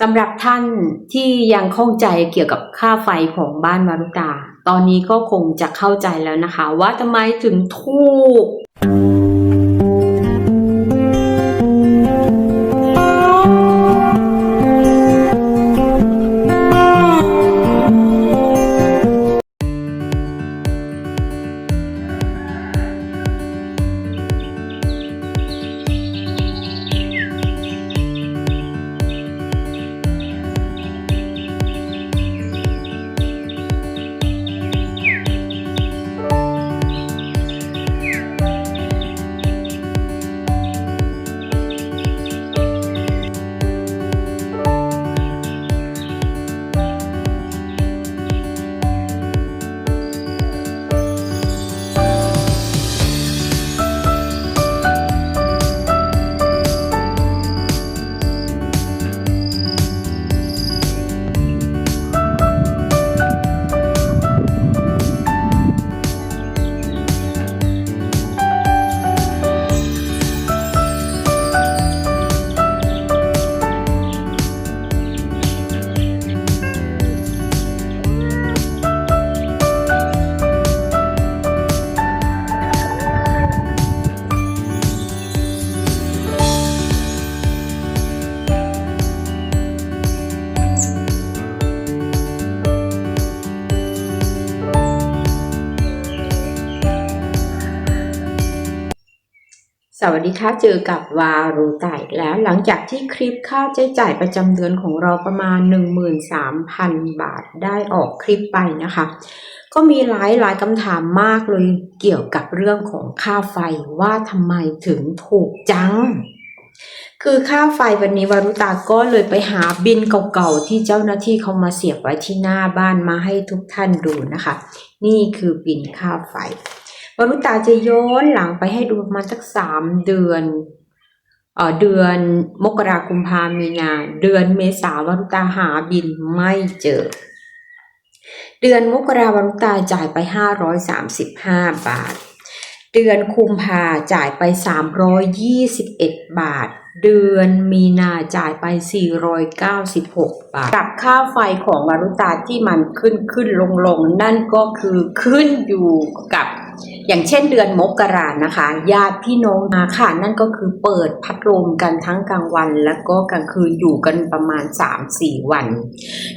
สำหรับท่านที่ยังข้องใจเกี่ยวกับค่าไฟของบ้านวารุตา ตอนนี้ก็คงจะเข้าใจแล้วนะคะ ว่าทำไมถึงถูก สวัสดีค่ะเจอกับวารูไตแล้วหลังจากที่คลิปค่าใช้จ่ายประจำเดือนของเราประมาณ 13,000 บาทได้ออกคลิปไปนะคะ ก็มีหลายหลายคำถามมากเลยเกี่ยวกับเรื่องของค่าไฟว่าทำไมถึงถูกจัง คือค่าไฟวันนี้วารุตาก็เลยไปหาบินเก่าๆที่เจ้าหน้าที่เขามาเสียบไว้ที่หน้าบ้านมาให้ทุกท่านดูนะคะ นี่คือบินค่าไฟ วรุตาจะย้อนหลังไปให้ดูประมาณสักสามเดือนเออเดือนมกราคมพามีนา เดือนเมษาวรุตาหาบินไม่เจอ เดือนมกราวรุตาจ่ายไปห้าร้อยสามสิบห้าบาท เดือนคุมภาจ่ายไปสามร้อยยี่สิบเอ็ดบาท เดือนมีนาจ่ายไปสี่ร้อยเก้าสิบหกบาท กับค่าไฟของวารุตาที่มันขึ้นขึ้นลงลงนั่นก็คือขึ้นอยู่กับ อย่างเช่นเดือนมกรานะคะ ญาติพี่น้องมาค่ะ นั่นก็คือเปิดพัดลมกันทั้งกลางวัน แล้วก็กลางคืนอยู่กันประมาณ 3-4 วัน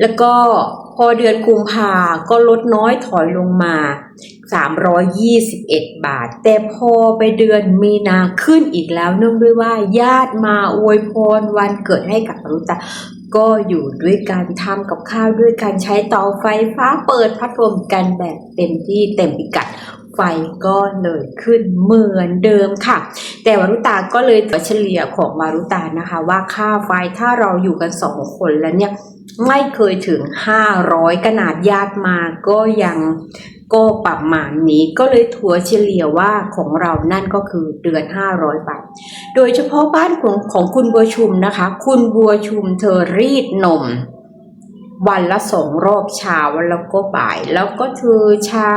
แล้วก็พอเดือนกุมภาก็ลดน้อยถอยลงมา 321 บาท แต่พอไปเดือนมีนาขึ้นอีกแล้วเนื่องด้วยว่าญาติมาอวยพรวันเกิดให้กับอรุตาก็อยู่ด้วยการทำกับข้าวด้วยการใช้เตาไฟฟ้าเปิดพัดลมกันแบบเต็มที่เต็มพิกัด ไฟก็เลยขึ้นเหมือนเดิมค่ะ แต่วารุตาก็เลยตัวเฉลี่ยของวารุตานะคะ ว่าค่าไฟถ้าเราอยู่กันสองคนแล้วเนี่ยไม่เคยถึง 500 ขนาดญาติมาก็ยังก็ประมาณนี้ก็เลยถัวเฉลี่ยว่าของเรานั่นก็คือเดือน 500 บาท โดยเฉพาะบ้านของของคุณบัวชุมนะคะ คุณบัวชุมเธอรีดนม วันละสองรอบเช้าแล้วก็บ่าย แล้วก็เธอใช้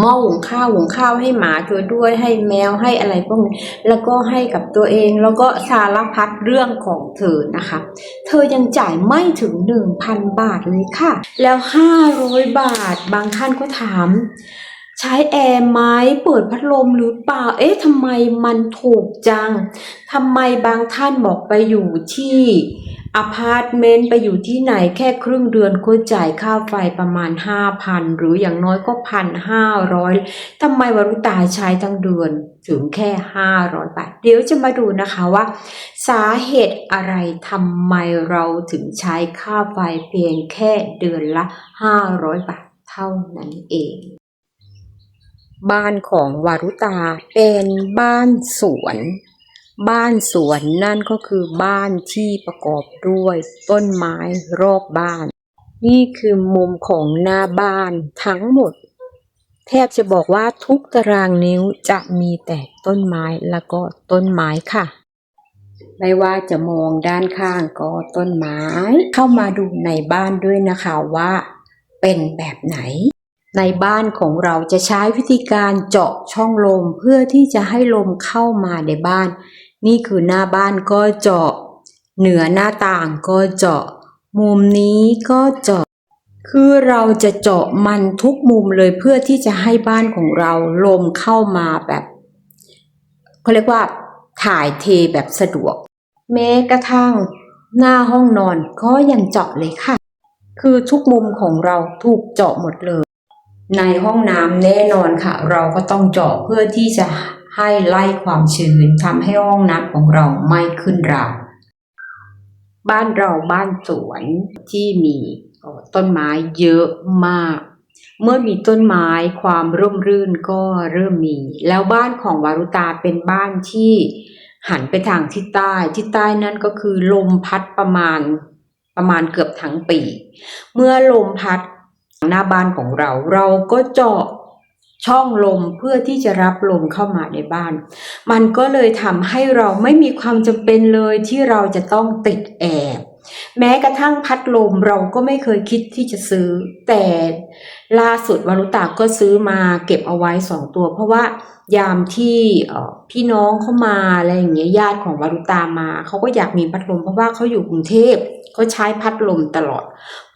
หม้อหุงข้าวหุงข้าวให้หมาตัวด้วยให้แมวให้อะไรพวกนี้แล้วก็ให้กับตัวเองแล้วก็สารพัดเรื่องของเธอนะคะ เธอยังจ่ายไม่ถึง 1,000 บาทเลยค่ะ แล้ว 500 บาทบางท่านก็ถาม ใช้แอร์ไหมเปิดพัดลมหรือเปล่า เอ๊ะทำไมมันถูกจังทำไมบางท่านบอกไปอยู่ที่ อพาร์ตเมนต์ไปอยู่ที่ไหนแค่ครึ่งเดือนก็จ่ายค่าไฟประมาณ 5,000 หรืออย่างน้อยก็พันห้าร้อยทำไมวรุตาใช้ทั้งเดือนถึงแค่ 500 บาท เดี๋ยวจะมาดูนะคะว่า สาเหตุอะไรทำไมเราถึงใช้ค่าไฟเพียงแค่เดือนละ 500 บาทเท่านั้นเองบ้านของวารุตาเป็นบ้านสวน บ้านสวนนั่นก็คือบ้านที่ประกอบด้วยต้นไม้รอบบ้าน นี่คือมุมของหน้าบ้านทั้งหมด แทบจะบอกว่าทุกตารางนิ้วจะมีแต่ต้นไม้แล้วก็ต้นไม้ค่ะ ไม่ว่าจะมองด้านข้างก็ต้นไม้ เข้ามาดูในบ้านด้วยนะคะว่าเป็นแบบไหน ในบ้านของเราจะใช้วิธีการเจาะช่องลมเพื่อที่จะให้ลมเข้ามาในบ้าน นี่คือหน้าบ้านก็เจาะ เหนือหน้าต่างก็เจาะ มุมนี้ก็เจาะ คือเราจะเจาะมันทุกมุมเลยเพื่อที่จะให้บ้านของเราลมเข้ามาแบบเขาเรียกว่า ถ่ายเทแบบสะดวก แม้กระทั่ง หน้าห้องนอนก็ยังเจาะเลยค่ะ คือทุกมุมของเราถูกเจาะหมดเลย ในห้องน้ำแน่นอนค่ะ เราก็ต้องเจาะเพื่อที่จะให้ไล่ความชื้นทำให้ห้องน้ำของเราไม่ขึ้นราบ้านเราบ้านสวนที่มีต้นไม้เยอะมาก เมื่อมีต้นไม้ความร่มรื่นก็เริ่มมี แล้วบ้านของวารุตาเป็นบ้านที่หันไปทางทิศใต้ทิศใต้นั่นก็คือลมพัดประมาณประมาณเกือบทั้งปี เมื่อลมพัด หน้าบ้านของเรา เราก็เจาะช่องลมเพื่อที่จะรับลมเข้ามาในบ้าน มันก็เลยทำให้เราไม่มีความจำเป็นเลยที่เราจะต้องติดแอร์ แม้กระทั่งพัดลมเราก็ไม่เคยคิดที่จะซื้อ แต่ล่าสุดวรุตาก็ซื้อมาเก็บเอาไว้สองตัว เพราะว่ายามที่พี่น้องเข้ามาอะไรอย่างเงี้ยญาติของวรุตามาเขาก็อยากมีพัดลมเพราะว่าเขาอยู่กรุงเทพเขาใช้พัดลมตลอด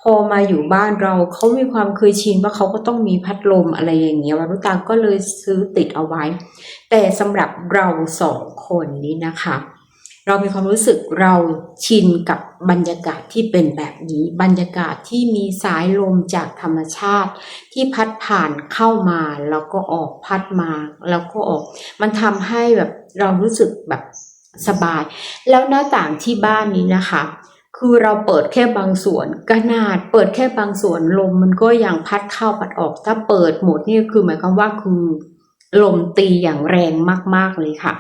พอมาอยู่บ้านเราเขามีความเคยชินว่าเขาก็ต้องมีพัดลมอะไรอย่างเงี้ยวรุตาก็เลยซื้อติดเอาไว้ แต่สำหรับเราสองคนนี้นะคะ เรามีความรู้สึกเราชินกับบรรยากาศที่เป็นแบบนี้ บรรยากาศที่มีสายลมจากธรรมชาติ ที่พัดผ่านเข้ามาแล้วก็ออกพัดมาแล้วก็ออก มันทำให้แบบเรารู้สึกแบบสบาย แล้วหน้าต่างที่บ้านนี้นะคะ คือเราเปิดแค่บางส่วนขนาด เปิดแค่บางส่วนลมมันก็ยังพัดเข้าพัดออก ถ้าเปิดหมดนี่คือหมายความว่าคือลมตีอย่างแรงมากๆเลยค่ะ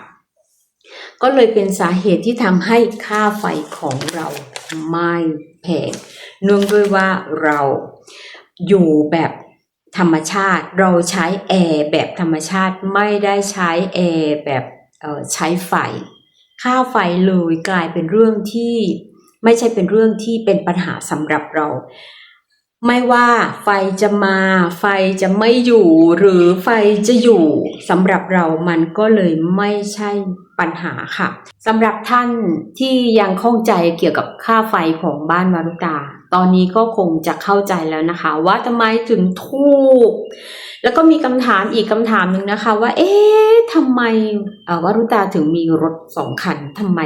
ก็เลยเป็นสาเหตุที่ทำให้ค่าไฟของเราไม่แพงเนื่องด้วยว่าเราอยู่แบบธรรมชาติ เราใช้แอร์แบบธรรมชาติไม่ได้ใช้แอร์แบบใช้ไฟ ค่าไฟเลยกลายเป็นเรื่องที่ไม่ใช่เป็นเรื่องที่เป็นปัญหาสำหรับเรา ไม่ว่าไฟจะมา ไฟจะไม่อยู่ หรือไฟจะอยู่สำหรับเรามันก็เลยไม่ใช่ปัญหาค่ะสำหรับท่านที่ยังข้องใจเกี่ยวกับค่าไฟของบ้านวารุตา ตอนนี้ก็คงจะเข้าใจแล้วนะคะ ว่าทำไมถึงถูก แล้วก็มีคำถามอีกคำถามหนึ่งนะคะ ว่า เอ๊ะทำไมวารุตาถึงมีรถสองคันทำไม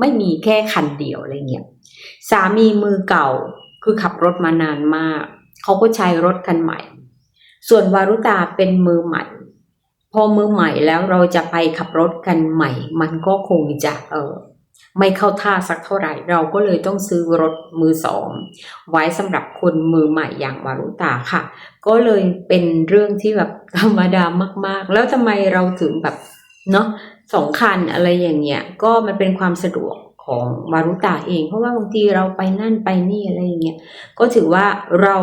ไม่มีแค่คันเดียวอะไรเงี้ยสามีมือเก่า คือขับรถมานานมาก เขาก็ใช้รถคันใหม่ ส่วนวารุตาเป็นมือใหม่ พอมือใหม่แล้วเราจะไปขับรถกันใหม่ มันก็คงจะเออไม่เข้าท่าสักเท่าไหร่ เราก็เลยต้องซื้อรถมือสอง ไว้สำหรับคนมือใหม่อย่างวารุตาค่ะ ก็เลยเป็นเรื่องที่แบบธรรมดามากๆ แล้วทำไมเราถึงแบบเนาะสองคันอะไรอย่างเงี้ยก็มันเป็นความสะดวก ของวารุตาเอง เพราะว่าบางทีเราไปนั่นไปนี่อะไรอย่างเงี้ยก็ถือว่าเรา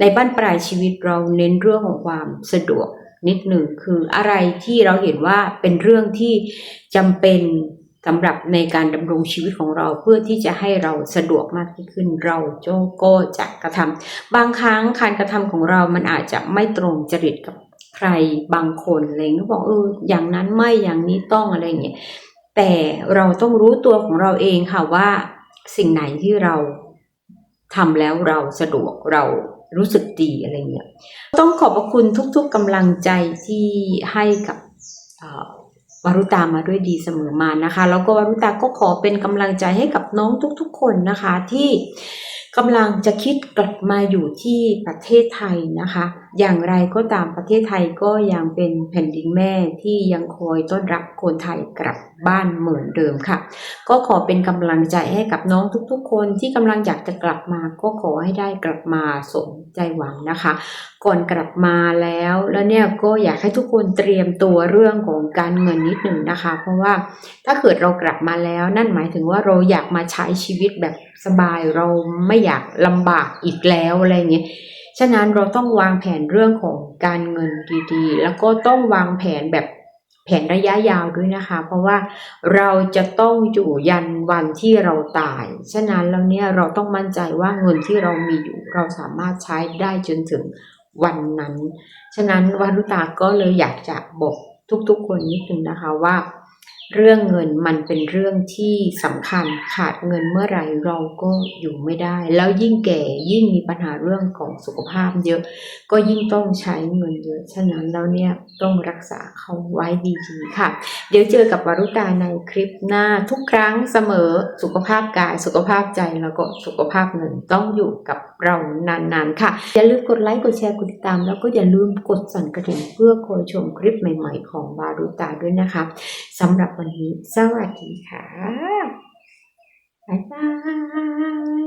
ในบ้านปลายชีวิตเราเน้นเรื่องของความสะดวกนิดหนึ่งคืออะไรที่เราเห็นว่าเป็นเรื่องที่จำเป็นสำหรับในการดำรงชีวิตของเราเพื่อที่จะให้เราสะดวกมากขึ้นเราจก็จะกระทำบางครั้งการกระทำของเรามันอาจจะไม่ตรงจริตกับใครบางคนอะไรอย่างเงี้ยบอกเอออย่างนั้นไม่อย่างนี้ต้องอะไรอย่างเงี้ย แต่เราต้องรู้ตัวของเราเองค่ะว่าสิ่งไหนที่เราทำแล้วเราสะดวกเรารู้สึกดีอะไรเงี้ยต้องขอบพระคุณทุกๆกำลังใจที่ให้กับวารุตามาด้วยดีเสมอมานะคะ แล้วก็วารุตาก็ขอเป็นกำลังใจให้กับน้องทุกๆ คนนะคะที่ กำลังจะคิดกลับมาอยู่ที่ประเทศไทยนะคะ อย่างไรก็ตามประเทศไทยก็ยังเป็นแผ่นดินแม่ที่ยังคอยต้อนรับคนไทยกลับบ้านเหมือนเดิมค่ะ ก็ขอเป็นกำลังใจให้กับน้องทุกๆ คนที่กำลังอยากจะกลับมา ก็ขอให้ได้กลับมาสมใจหวังนะคะ ก่อนกลับมาแล้วแล้วเนี่ยก็อยากให้ทุกคนเตรียมตัวเรื่องของการเงินนิดหนึ่งนะคะ เพราะว่าถ้าเกิดเรากลับมาแล้วนั่นหมายถึงว่าเราอยากมาใช้ชีวิตแบบสบายเราไม่อยากลำบากอีกแล้วอะไรเงี้ยฉะนั้นเราต้องวางแผนเรื่องของการเงินดีๆ แล้วก็ต้องวางแผนแบบแผนระยะยาวด้วยนะคะ เพราะว่าเราจะต้องอยู่ยันวันที่เราตาย ฉะนั้นแล้วเนี่ยเราต้องมั่นใจว่าเงินที่เรามีอยู่ เราสามารถใช้ได้จนถึงวันนั้น ฉะนั้นวารุตาก็เลยอยากจะบอกทุกๆคนนิดนึงนะคะว่า เรื่องเงินมันเป็นเรื่องที่สำคัญขาดเงินเมื่อไหร่เราก็อยู่ไม่ได้ แล้วยิ่งแก่ยิ่งมีปัญหาเรื่องของสุขภาพเยอะ ก็ยิ่งต้องใช้เงินเยอะ ฉะนั้นแล้วเนี่ยต้องรักษาเขาไว้ดีๆค่ะ เดี๋ยวเจอกับวารุตาในคลิปหน้าทุกครั้งเสมอสุขภาพกาย สุขภาพใจแล้วก็สุขภาพเงินต้องอยู่กับเรานานๆค่ะ อย่าลืมกดไลค์กดแชร์กดติดตาม แล้วก็อย่าลืมกดสั่นกระดิ่งเพื่อคอยชมคลิปใหม่ ๆ ของวารุตาด้วยนะคะสำหรับวันนี้ สวัสดีค่ะ บ๊ายบาย